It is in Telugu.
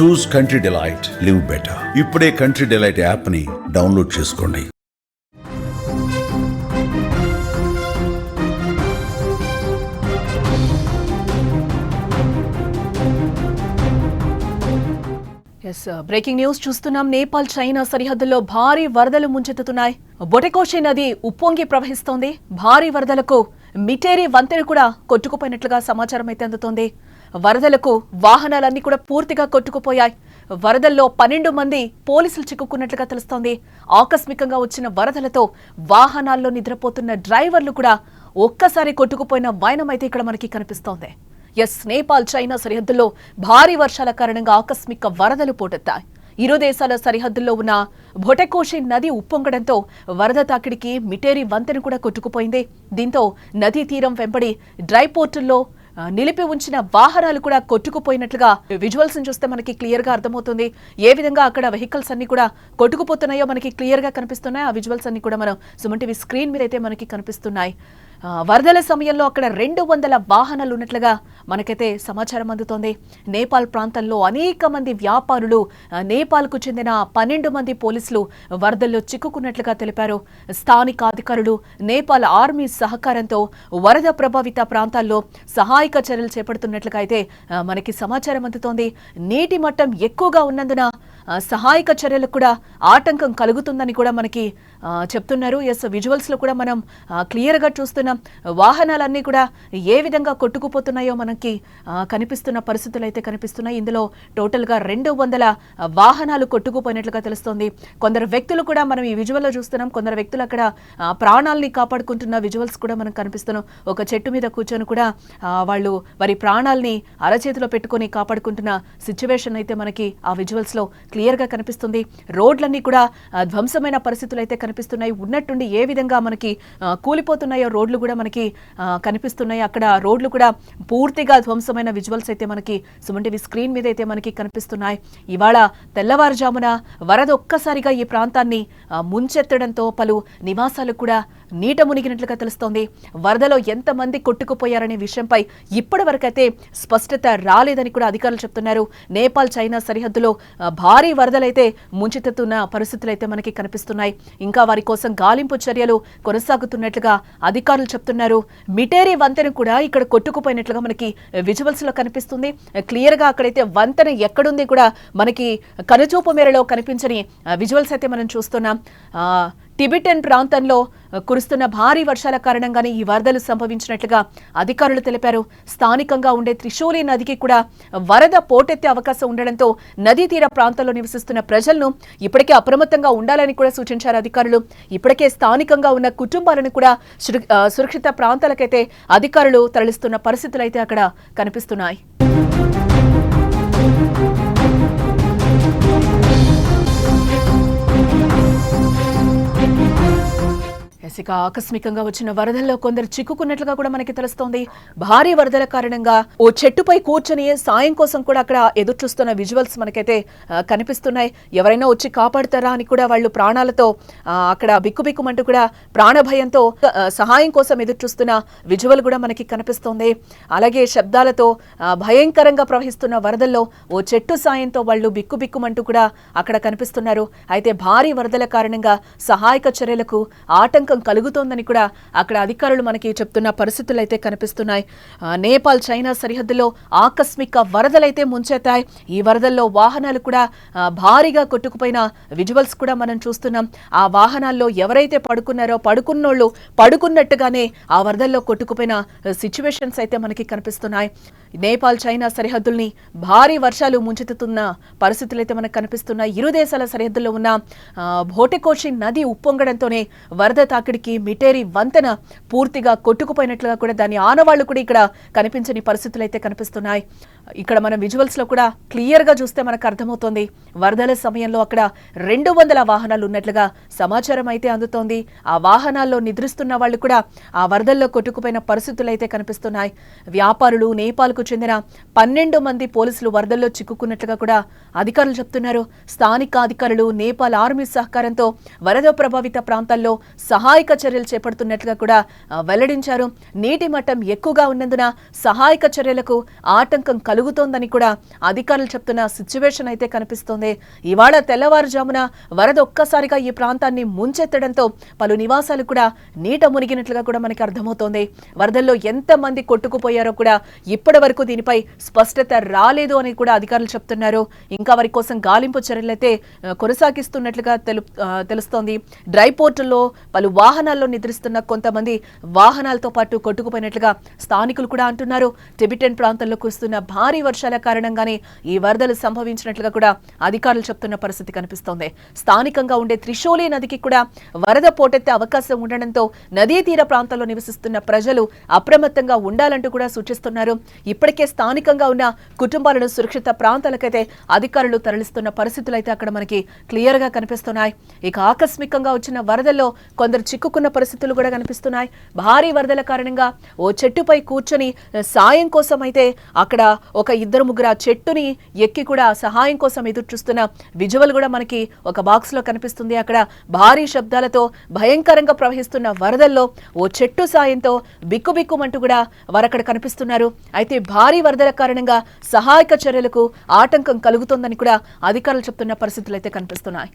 Choose Country Delight live better ఇప్పుడే కంట్రీ డిలైట్ యాప్ని డౌన్లోడ్ చేసుకోండి. ఎస్ బ్రేకింగ్ న్యూస్ చూస్తున్నాం. నేపాల్ చైనా సరిహద్దుల్లో భారీ వరదలు ముంచెత్తుతున్నాయి. బొటెకోషి నది ఉప్పొంగి ప్రవహిస్తోంది. భారీ వరదలకు మిటేరి వంతెన కూడా కొట్టుకుపోయినట్లుగా సమాచారం అయితే అందుతోంది. వరదలకు వాహనాలన్నీ కూడా పూర్తిగా కొట్టుకుపోయాయి. వరదల్లో పన్నెండు మంది పోలీసులు చిక్కుకున్నట్లుగా తెలుస్తోంది. ఆకస్మికంగా వచ్చిన వరదలతో వాహనాల్లో నిద్రపోతున్న డ్రైవర్లు కూడా ఒక్కసారి కొట్టుకుపోయిన వైనం అయితే ఇక్కడ మనకి కనిపిస్తోంది. ఎస్ నేపాల్ చైనా సరిహద్దుల్లో భారీ వర్షాల కారణంగా ఆకస్మిక వరదలు పోటెత్తాయి. ఇరు దేశాల సరిహద్దుల్లో ఉన్న భొటకోషి నది ఉప్పొంగడంతో వరద తాకిడికి మిటేరి వంతెన కూడా కొట్టుకుపోయింది. దీంతో నదీ తీరం వెంబడి డ్రై పోర్టుల్లో నిలిపి ఉంచిన వాహనాలు కూడా కొట్టుకుపోయినట్లుగా విజువల్స్ చూస్తే మనకి క్లియర్గా అర్థమవుతుంది. ఏ విధంగా అక్కడ వెహికల్స్ అన్ని కూడా కొట్టుకుపోతున్నాయో మనకి క్లియర్గా కనిపిస్తున్నాయి. ఆ విజువల్స్ అన్ని కూడా మనం సుమన్ టీవీ స్క్రీన్ మీద అయితే మనకి కనిపిస్తున్నాయి. వరదల సమయంలో అక్కడ రెండు వందల వాహనాలు ఉన్నట్లుగా మనకైతే సమాచారం అందుతోంది. నేపాల్ ప్రాంతంలో అనేక మంది వ్యాపారులు నేపాల్కు చెందిన పన్నెండు మంది పోలీసులు వరదల్లో చిక్కుకున్నట్లుగా తెలిపారు. స్థానిక అధికారులు నేపాల్ ఆర్మీ సహకారంతో వరద ప్రభావిత ప్రాంతాల్లో సహాయక చర్యలు చేపడుతున్నట్లుగా అయితే మనకి సమాచారం అందుతోంది. నీటి మట్టం ఎక్కువగా ఉన్నందున సహాయక చర్యలకు కూడా ఆటంకం కలుగుతుందని కూడా మనకి చెప్తున్నారు. ఎస్ విజువల్స్లో కూడా మనం క్లియర్గా చూస్తున్నాం. వాహనాలన్నీ కూడా ఏ విధంగా కొట్టుకుపోతున్నాయో మనకి కనిపిస్తున్న పరిస్థితులు అయితే కనిపిస్తున్నాయి. ఇందులో టోటల్గా రెండు వందల వాహనాలు కొట్టుకుపోయినట్లుగా తెలుస్తోంది. కొందరు వ్యక్తులు కూడా మనం ఈ విజువల్లో చూస్తున్నాం. కొందరు వ్యక్తులు అక్కడ ప్రాణాలని ప్రాణాల్ని కాపాడుకుంటున్న విజువల్స్ కూడా మనకు కనిపిస్తున్నాం. ఒక చెట్టు మీద కూర్చొని కూడా వాళ్ళు వారి ప్రాణాల్ని అరచేతిలో పెట్టుకొని కాపాడుకుంటున్న సిచ్యువేషన్ అయితే మనకి ఆ విజువల్స్లో క్లియర్ క్లియర్గా కనిపిస్తుంది. రోడ్లన్నీ కూడా ధ్వంసమైన పరిస్థితులు అయితే కనిపిస్తున్నాయి. ఉన్నట్టుండి ఏ విధంగా మనకి కూలిపోతున్నాయో రోడ్లు కూడా మనకి కనిపిస్తున్నాయి. అక్కడ రోడ్లు కూడా పూర్తిగా ధ్వంసమైన విజువల్స్ అయితే మనకి సుమన్ టీవీ స్క్రీన్ మీద అయితే మనకి కనిపిస్తున్నాయి. ఇవాళ తెల్లవారుజామున వరద ఒక్కసారిగా ఈ ప్రాంతాన్ని ముంచెత్తడంతో పలు నివాసాలు కూడా నీట మునిగినట్లుగా తెలుస్తోంది. వరదలో ఎంతమంది కొట్టుకుపోయారనే విషయంపై ఇప్పటివరకైతే స్పష్టత రాలేదని కూడా అధికారులు చెప్తున్నారు. నేపాల్ చైనా సరిహద్దులో భారీ వరదలైతే ముంచెత్తుతున్న పరిస్థితులు అయితే మనకి కనిపిస్తున్నాయి. ఇంకా వారి కోసం గాలింపు చర్యలు కొనసాగుతున్నట్లుగా అధికారులు చెప్తున్నారు. మిటేరి వంతెన కూడా ఇక్కడ కొట్టుకుపోయినట్లుగా మనకి విజువల్స్లో కనిపిస్తుంది. క్లియర్గా అక్కడైతే వంతెన ఎక్కడుంది కూడా మనకి కనుచూపు మేరలో కనిపించని విజువల్స్ అయితే మనం చూస్తున్నాం. టిబెటన్ ప్రాంతంలో కురుస్తున్న భారీ వర్షాల కారణంగానే ఈ వరదలు సంభవించినట్లుగా అధికారులు తెలిపారు. స్థానికంగా ఉండే త్రిశూలి నదికి కూడా వరద పోటెత్తే అవకాశం ఉండడంతో నదీ తీర ప్రాంతాల్లో నివసిస్తున్న ప్రజలను ఇప్పటికే అప్రమత్తంగా ఉండాలని కూడా సూచించారు అధికారులు. ఇప్పటికే స్థానికంగా ఉన్న కుటుంబాలను కూడా సురక్షిత ప్రాంతాలకైతే అధికారులు తరలిస్తున్న పరిస్థితులు అయితే అక్కడ కనిపిస్తున్నాయి. ఎస్, ఆకస్మికంగా వచ్చిన వరదల్లో కొందరు చిక్కుకున్నట్లుగా కూడా మనకి తెలుస్తోంది. భారీ వరదల కారణంగా ఓ చెట్టుపై కూర్చొని సాయం కోసం కూడా అక్కడ ఎదురు చూస్తున్న విజువల్స్ మనకైతే కనిపిస్తున్నాయి. ఎవరైనా వచ్చి కాపాడతారా అని కూడా వాళ్ళు ప్రాణాలతో అక్కడ బిక్కుబిక్కుమంటూ కూడా ప్రాణభయంతో సహాయం కోసం ఎదురు చూస్తున్న విజువల్ కూడా మనకి కనిపిస్తోంది. అలాగే శబ్దాలతో భయంకరంగా ప్రవహిస్తున్న వరదల్లో ఓ చెట్టు సాయంతో వాళ్ళు బిక్కుబిక్కుమంటూ కూడా అక్కడ కనిపిస్తున్నారు. అయితే భారీ వరదల కారణంగా సహాయక చర్యలకు ఆటంకం కలుగుతోందని కూడా అక్కడ అధికారులు మనకి చెప్తున్న పరిస్థితులు అయితే కనిపిస్తున్నాయి నేపాల్ చైనా సరిహద్దులో ఆకస్మిక వరదలైతే ముంచెత్తాయి. ఈ వరదల్లో వాహనాలు కూడా భారీగా కొట్టుకుపోయిన విజువల్స్ కూడా మనం చూస్తున్నాం. ఆ వాహనాల్లో ఎవరైతే పడుకున్నారో పడుకున్నోళ్ళు పడుకున్నట్టుగానే ఆ వరదల్లో కొట్టుకుపోయిన సిచ్యువేషన్స్ అయితే మనకి కనిపిస్తున్నాయి. నేపాల్ చైనా సరిహద్దుల్ని భారీ వర్షాలు ముంచెత్తుతున్న పరిస్థితులు అయితే మనకు కనిపిస్తున్నాయి ఇరు దేశాల సరిహద్దుల్లో ఉన్న ఆ, భోటెకోషి నది ఉప్పొంగడంతోనే వరద తాకిడికి మిటేరి వంతెన పూర్తిగా కొట్టుకుపోయినట్లుగా కూడా దాని ఆనవాళ్ళు కూడా ఇక్కడ కనిపించని పరిస్థితులు అయితే కనిపిస్తున్నాయి. ఇక్కడ మనం విజువల్స్లో కూడా క్లియర్గా చూస్తే మనకు అర్థమవుతోంది. వరదల సమయంలో అక్కడ రెండు వందల వాహనాలు ఉన్నట్లుగా సమాచారం అయితే అందుతోంది. ఆ వాహనాల్లో నిద్రిస్తున్న వాళ్ళు కూడా ఆ వరదల్లో కొట్టుకుపోయిన పరిస్థితులు అయితే కనిపిస్తున్నాయి. వ్యాపారులు నేపాల్కు చెందిన పన్నెండు మంది పోలీసులు వరదల్లో చిక్కుకున్నట్లుగా కూడా అధికారులు చెప్తున్నారు. స్థానిక అధికారులు నేపాల్ ఆర్మీ సహకారంతో వరద ప్రభావిత ప్రాంతాల్లో సహాయక చర్యలు చేపడుతున్నట్లుగా కూడా వెల్లడించారు. నీటి మట్టం ఎక్కువగా ఉన్నందున సహాయక చర్యలకు ఆటంకం కలు కలుగుతోందని కూడా అధికారులు చెప్తున్న సిచ్యువేషన్ అయితే కనిపిస్తోంది. ఇవాళ తెల్లవారుజామున వరద ఒక్కసారిగా ఈ ప్రాంతాన్ని ముంచెత్తడంతో పలు నివాసాలు కూడా నీట మునిగినట్లుగా కూడా మనకి అర్థమవుతోంది. వరదల్లో ఎంతమంది కొట్టుకుపోయారో కూడా ఇప్పటి వరకు దీనిపై స్పష్టత రాలేదు అని కూడా అధికారులు చెప్తున్నారు. ఇంకా వారి కోసం గాలింపు చర్యలైతే కొనసాగిస్తున్నట్లుగా తెలు తెలుస్తోంది. డ్రై పోర్టుల్లో పలు వాహనాల్లో నిద్రిస్తున్న కొంతమంది వాహనాలతో పాటు కొట్టుకుపోయినట్లుగా స్థానికులు కూడా అంటున్నారు. టిబిటెన్ ప్రాంతంలో కురుస్తున్న భారీ వర్షాల కారణంగానే ఈ వరదలు సంభవించినట్లుగా కూడా అధికారులు చెప్తున్న పరిస్థితి కనిపిస్తోంది. స్థానికంగా ఉండే త్రిశూలి నదికి కూడా వరద పోటెత్తే అవకాశం ఉండడంతో నదీ తీర ప్రాంతాల్లో నివసిస్తున్న ప్రజలు అప్రమత్తంగా ఉండాలంటూ కూడా సూచిస్తున్నారు. ఇప్పటికే స్థానికంగా ఉన్న కుటుంబాలను సురక్షిత ప్రాంతాలకైతే అధికారులు తరలిస్తున్న పరిస్థితులు అయితే అక్కడ మనకి క్లియర్గా కనిపిస్తున్నాయి. ఇక ఆకస్మికంగా వచ్చిన వరదల్లో కొందరు చిక్కుకున్న పరిస్థితులు కూడా కనిపిస్తున్నాయి. భారీ వరదల కారణంగా ఓ చెట్టుపై కూర్చొని సాయం కోసం అయితే అక్కడ ఒక ఇద్దరు ముగ్గురు ఆ చెట్టుని ఎక్కి కూడా సహాయం కోసం ఎదురు చూస్తున్న విజువల్ కూడా మనకి ఒక బాక్స్లో కనిపిస్తుంది. అక్కడ భారీ శబ్దాలతో భయంకరంగా ప్రవహిస్తున్న వరదల్లో ఓ చెట్టు సాయంతో బిక్కుబిక్కుమంటూ కూడా వారు అక్కడ కనిపిస్తున్నారు. అయితే భారీ వరదల కారణంగా సహాయక చర్యలకు ఆటంకం కలుగుతోందని కూడా అధికారులు చెప్తున్న పరిస్థితులు అయితే కనిపిస్తున్నాయి.